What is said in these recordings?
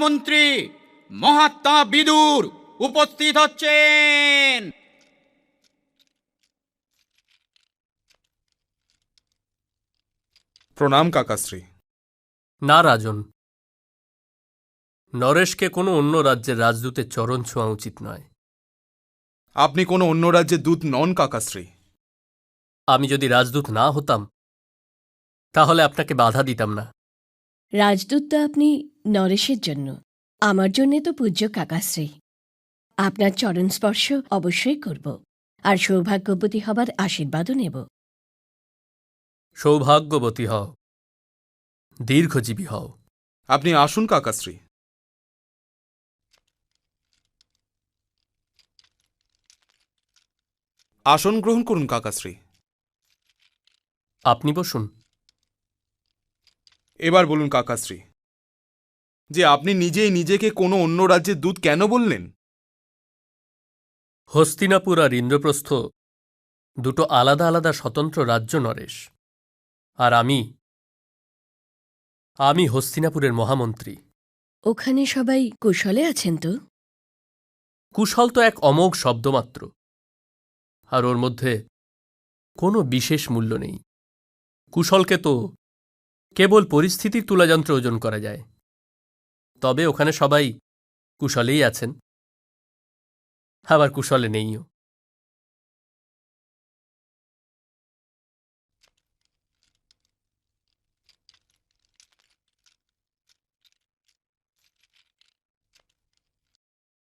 মন্ত্রী মহাত্মা বিদুর উপস্থিত হচ্ছেন। প্রণাম কাকাশ্রী। না রাজন। নরেশকে কোনো অন্য রাজ্যের রাজদূতের চরণ ছোঁয়া উচিত নয়। আপনি কোনো অন্য রাজ্যের দূত নন কাকাশ্রী। আমি যদি রাজদূত না হতাম তাহলে আপনাকে বাধা দিতাম না। রাজদূত তো আপনি নরেশের জন্য। আমার জন্যে তো পূজ্য কাকাশ্রী। আপনার চরণ স্পর্শ অবশ্যই করব। আর সৌভাগ্যবতী হবার আশীর্বাদও নেব। সৌভাগ্যবতী হও। দীর্ঘজীবী হও। আপনি আসুন কাকাশ্রী। আসন গ্রহণ করুন কাকাশ্রী। আপনি বসুন। এবার বলুন কাকাশ্রী যে আপনি নিজেই নিজেকে কোনো অন্য রাজ্যের দূত কেন বললেন? হস্তিনাপুর আর ইন্দ্রপ্রস্থ দুটো আলাদা আলাদা স্বতন্ত্র রাজ্য নরেশ। আর আমি আমি হস্তিনাপুরের মহামন্ত্রী। ওখানে সবাই কুশলে আছেন তো? কুশল তো এক অমোঘ শব্দমাত্র আর ওর মধ্যে কোনো বিশেষ মূল্য নেই। কুশলকে তো কেবল পরিস্থিতির তুলাযন্ত্র ওজন করা যায়। তবে ওখানে সবাই কুশলেই আছেন। আবার কুশলে নেইও।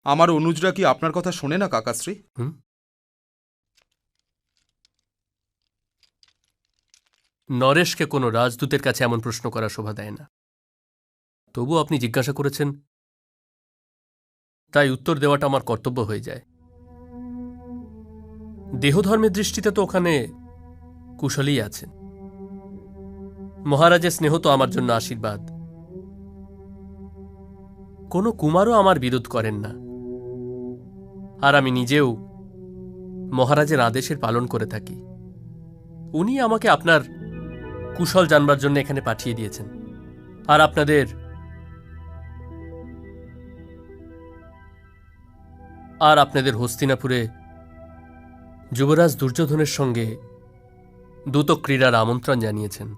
আমার অনুজরা কি আপনার কথা শোনে না কাকাশ্রী? হুম? নরেশকে কোনো রাজদূতের কাছে এমন প্রশ্ন করা শোভা দেয় না। তবু আপনি জিজ্ঞাসা করেছেন, তাই উত্তর দেওয়াটা আমার কর্তব্য হয়ে যায়। দেহধর্মের দৃষ্টিতে তো ওখানে কুশলেই আছেন। মহারাজের স্নেহ তো আমার জন্য আশীর্বাদ। কোনো কুমারও আমার বিরোধ করেন না। আর আমি নিজেও মহারাজের আদেশের পালন করে থাকি। উনি আমাকে আপনার কুশল জানবার জন্য এখানে পাঠিয়ে দিয়েছেন। আর আপনাদের আর আপনাদের হস্তিনাপুরে যুবরাজ দুর্যোধনের সঙ্গে দ্রুত ক্রীড়ার আমন্ত্রণ জানিয়েছেন।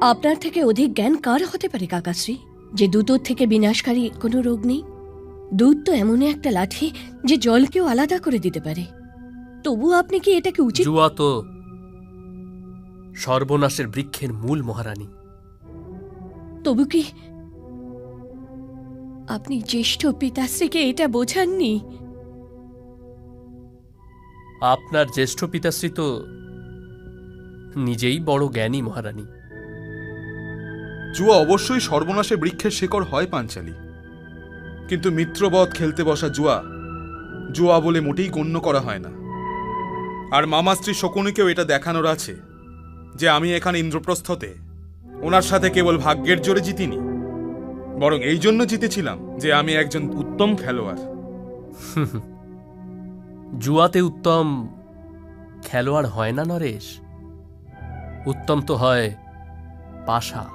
আপনার থেকে অধিক জ্ঞান কার হতে পারে, কাকাশ্রী? যে দুটোর থেকে বিনাশকারী কোনো রোগ নেই? দুধ তো এমনই একটা লাঠি যে জলকেও আলাদা করে দিতে পারে। তবু আপনি কি এটাকে উচিত জুয়া তো সর্বনাশের বৃক্ষের মূল মহারানী। তবু কি আপনি জ্যেষ্ঠ পিতাশ্রীকে এটা বোঝাননি? আপনার জ্যেষ্ঠ পিতাশ্রী তো নিজেই বড় জ্ঞানী মহারানী। জুয়া অবশ্যই সর্বনাশে বৃক্ষের শেকড় হয় পাঞ্চালী। কিন্তু মিত্রবধ খেলতে বসা জুয়া জুয়া বলে মোটেই গণ্য করা হয় না। আর মামা স্ত্রী শকুনিকেও এটা দেখানোর আছে যে আমি এখানে ইন্দ্রপ্রস্থতে ওনার সাথে কেবল ভাগ্যের জোরে জিতিনি বরং এই জন্য জিতেছিলাম যে আমি একজন উত্তম খেলোয়াড়। জুয়াতে উত্তম খেলোয়াড় হয় না নরেশ? উত্তম তো হয় পাশা।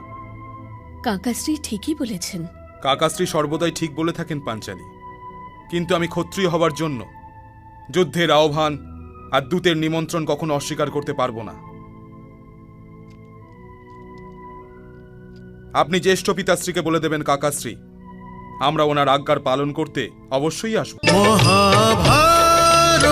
কাকাশ্রী ঠিকই বলেছেন। কাকাশ্রী সর্বদাই ঠিক বলে থাকেন পাঞ্চালী। কিন্তু আমি ক্ষত্রিয় হবার জন্য যুদ্ধের আহ্বান আর দূতের নিমন্ত্রণ কখনো অস্বীকার করতে পারব না। আপনি জ্যেষ্ঠ পিতাশ্রীকে বলে দেবেন, কাকাশ্রী, আমরা ওনার আজ্ঞার পালন করতে অবশ্যই আসব। মহাভারত!